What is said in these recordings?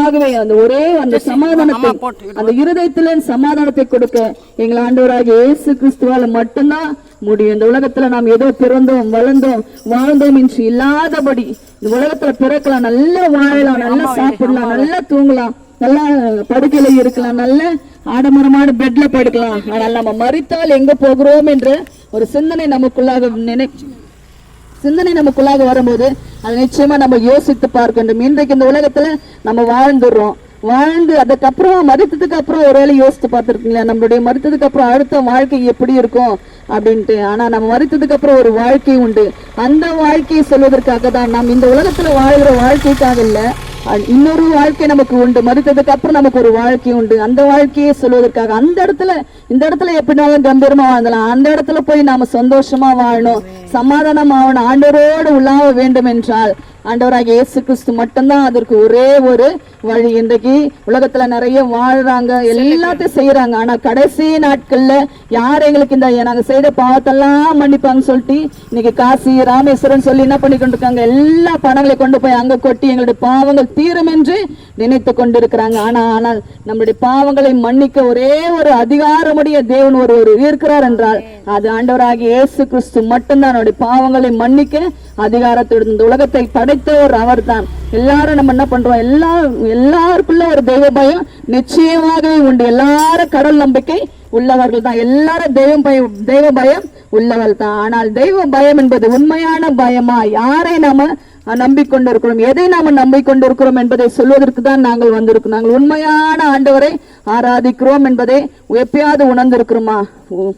ஆகவே அந்த ஒரே அந்த சமாதானத்தை அந்த இருதயத்துல சமாதானத்தை கொடுக்க எங்கள் ஆண்டவராகிய இயேசு கிறிஸ்துவால மட்டும்தான் முடியும். இந்த உலகத்துல நாம் ஏதோ பிறந்தோம் வளர்ந்தோம் வாழ்ந்தோம் என்று இல்லாதபடி இந்த உலகத்துல பிறக்கலாம் நல்லா வாழலாம் நல்லா சாப்பிடலாம் நல்லா தூங்கலாம் நல்லா படுக்கையில இருக்கலாம் நல்ல ஆடம்பரமான பெட்ல படுக்கலாம். ஆனால் நம்ம மறித்தால் எங்க போகிறோம் என்ற ஒரு சிந்தனை நமக்குள்ளாக நினை சிந்தனை நமக்குள்ளாக வரும்போது அதை நிச்சயமா நம்ம யோசித்து பார்க்கின்றோம் இன்றைக்கு இந்த உலகத்துல நம்ம வாழ்ந்துடுறோம். வாழ்ந்து அதுக்கப்புறம் மறுத்ததுக்கு அப்புறம் ஒருவேளை யோசித்து பார்த்துருக்கீங்களா? நம்மளுடைய மறுத்ததுக்கு அப்புறம் அடுத்த வாழ்க்கை எப்படி இருக்கும் அப்படின்ட்டு. ஆனா நம்ம மறுத்ததுக்கு அப்புறம் ஒரு வாழ்க்கை உண்டு. அந்த வாழ்க்கையை சொல்வதற்காக தான் நாம் இந்த உலகத்துல வாழ்கிற வாழ்க்கைக்காக இல்லை இன்னொரு வாழ்க்கை நமக்கு உண்டு. மறுத்ததுக்கு அப்புறம் நமக்கு ஒரு வாழ்க்கை உண்டு. அந்த வாழ்க்கையை சொல்வதற்காக அந்த இடத்துல இந்த இடத்துல எப்படினாலும் கம்பீரமா வாழ்ந்தலாம் அந்த இடத்துல போய் நாம சந்தோஷமா வாழணும். சமாதானம் ஆகணும் ஆண்டவரோடு உள்ளாக வேண்டும் என்றால் ஆண்டவராகிய இயேசு கிறிஸ்து மட்டும்தான் அதற்கு ஒரே ஒரு வழி. இன்றைக்கு உலகத்துல நிறைய வாழ்றாங்க எல்லாத்தையும் செய்யறாங்க ஆனா கடைசி நாட்கள்ல யார் எங்களுக்கு இந்த நாங்க செய்த பாவத்தெல்லாம் மன்னிப்பாங்க சொல்லிட்டு இன்னைக்கு காசி ராமேஸ்வரன் சொல்லி என்ன பண்ணி கொண்டிருக்காங்க? எல்லா பணங்களை கொண்டு போய் அங்க கொட்டி எங்களுடைய பாவங்கள் தீரும் என்று நினைத்து கொண்டிருக்கிறாங்க. ஆனா ஆனால் நம்முடைய பாவங்களை மன்னிக்க ஒரே ஒரு அதிகாரமுடைய தேவன் ஒருவர் இருக்கிறார் என்றால் அது ஆண்டவராகிய இயேசு கிறிஸ்து மட்டும்தான். பாவங்களை மன்னிக்க அதிகாரத்தோடு இந்த உலகத்தை படைத்தவர் அவர்தான். எல்லாரும் நம்ம என்ன பண்றோம்? எல்லா எல்லாருக்குள்ள ஒரு தெய்வ பயம் நிச்சயமாகவே உண்டு. எல்லாரும் கடல் நம்பிக்கை உள்ளவர்கள் தான் எல்லாரும் தெய்வம் பயம் தெய்வ பயம் உள்ளவர்கள் தான் ஆனால் தெய்வ பயம் என்பது உண்மையான பயமா? யாரை நாம நம்பிக்கொண்டிருக்கிறோம்? எதை நாம நம்பிக்கொண்டிருக்கிறோம் என்பதை சொல்வதற்கு தான் நாங்கள் வந்திருக்கிறோம். நாங்கள் உண்மையான ஆண்டவரை ஆராதிக்கிறோம் என்பதை எப்பயாவது உணர்ந்திருக்கிறோமா? ஓ.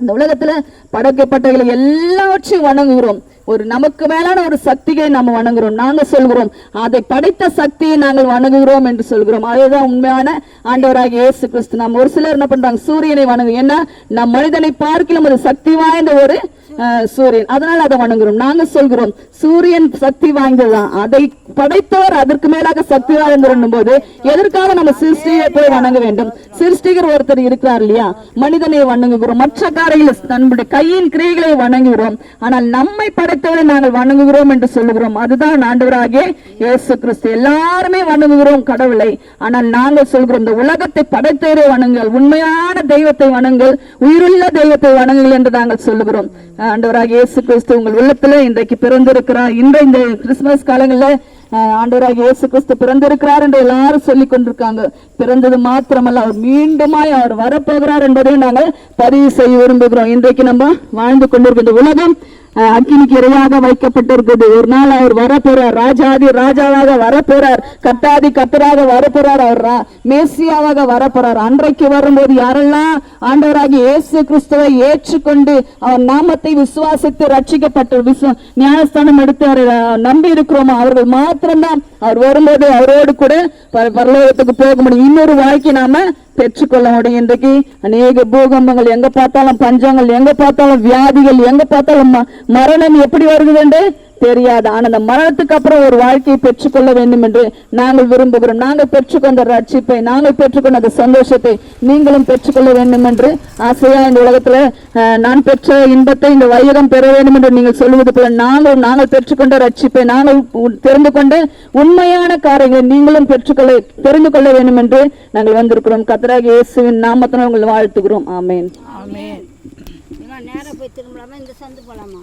இந்த உலகத்துல படைக்கப்பட்டவர்களை எல்லாவற்றையும் வணங்குகிறோம். ஒரு நமக்கு மேலான ஒரு சக்தியை நம்ம வணங்குறோம். நாங்க சொல்கிறோம் அதை படைத்த சக்தியை நாங்கள் வணங்குகிறோம் என்று சொல்கிறோம். அதுதான் உண்மையான ஆண்டவராக இயேசு கிறிஸ்து நாம் ஒரு சிலர் என்ன பண்றாங்க? சூரியனை வணங்கு. ஏன்னா நம் மனிதனை பார்க்கலாம் ஒரு சக்தி வாய்ந்த ஒரு சூரியன். அதனால அதை வணங்குறோம். நாங்க சொல்கிறோம் சூரியன் சக்தி வாய்ந்ததுதான் அதை படைத்தவர் அதற்கு மேலாக சக்தி வாய்ந்திருக்கும் போது எதற்காக நம்ம சிருஷ்டியை போய் வணங்க வேண்டும்? சிருஷ்டிகர் ஒருத்தர் இருக்கிறார் இல்லையா? மனிதனை வணங்குகிறோம். மற்ற காரையில் நம்முடைய கையின் கிரியைகளை வணங்குகிறோம். ஆனால் நம்மை படைத்தவரை நாங்கள் வணங்குகிறோம் என்று சொல்லுகிறோம். அதுதான் ஆண்டவராகிய இயேசு கிறிஸ்து. எல்லாருமே வணங்குகிறோம் கடவுளை. ஆனால் நாங்கள் சொல்கிறோம் இந்த உலகத்தை படைத்தவரை வணங்குங்கள். உண்மையான தெய்வத்தை வணங்குங்கள். உயிருள்ள தெய்வத்தை வணங்குங்கள் என்று நாங்கள் சொல்லுகிறோம். ஆண்டவராக இயேசு கிறிஸ்து உங்கள் உள்ளத்துல இன்றைக்கு பிறந்திருக்கிறார். இன்று இந்த கிறிஸ்துமஸ் காலங்களில் ஆண்டவராக இயேசு கிறிஸ்து பிறந்திருக்கிறார் என்று எல்லாரும் சொல்லி கொண்டிருக்காங்க. பிறந்தது மாத்திரமல்ல அவர் மீண்டுமாய் அவர் வரப்போகிறார் என்பதை நாங்கள் பதிவு செய்ய விரும்புகிறோம். இன்றைக்கு நம்ம வாழ்ந்து கொண்டிருக்கின்ற உலகம் அக்கினிக்கு இரையாக வைக்கப்பட்டிருக்குது ஒரு நாள் அவர் வரப்போறார். ராஜாதி ராஜாவாக வரப்போறார். கத்தாதி கத்தராக வரப்போறார். அவர் மேசியாவாக வரப்போறார். அன்றைக்கு வரும்போது யாரெல்லாம் ஆண்டவராகி இயேசு கிறிஸ்துவை ஏற்றுக்கொண்டு அவர் நாமத்தை விசுவாசித்து ரட்சிக்கப்பட்டு விசுவ ஞானஸ்தானம் எடுத்து அவரை நம்பி இருக்கிறோமோ அவர்கள் மாத்திரம்தான் அவர் வரும்போது அவரோடு கூட பரலோகத்துக்கு போக முடியும். இன்னொரு வாழ்க்கை நாம பெற்றுக்கொள்ள முடியும். இன்றைக்கு அநேக பூகம்பங்கள் எங்க பார்த்தாலும் பஞ்சங்கள் எங்க பார்த்தாலும் வியாதிகள் எங்க பார்த்தாலும் ம- மரணம் எப்படி வருகிறது தெரியாது ஆனால் அந்த மரணத்துக்கு அப்புறம் ஒரு வாழ்க்கையை பெற்றுக்கொள்ள வேண்டும் என்று நாங்கள் விரும்புகிறோம். நாங்கள் பெற்றுக்கொண்ட ரட்சிப்பை நாங்கள் பெற்றுக்கொண்ட அந்த சந்தோஷத்தை நீங்களும் பெற்றுக்கொள்ள வேண்டும் என்று ஆசையா இந்த உலகத்தில் நான் பெற்ற இன்பத்தை இந்த வையகம் பெற வேண்டும் என்று நீங்கள் சொல்லுவது போல நாங்கள் நாங்கள் பெற்றுக்கொண்ட ரட்சிப்பை நாங்கள் தெரிந்து கொண்ட உண்மையான காரியங்களை நீங்களும் பெற்றுக்கொள்ள தெரிந்து கொள்ள வேண்டும் என்று நாங்கள் வந்திருக்கிறோம். கத்தராக இயேசுவின் நாமத்தினால் உங்களை வாழ்த்துகிறோம். ஆமேன். ஆமேன். நேரம் போய் திரும்பலாமா? இந்த சந்து போலாமா?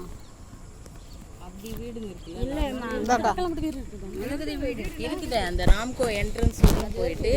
இருக்குது அந்த ராம்கோ என்ட்ரன்ஸ் போயிட்டு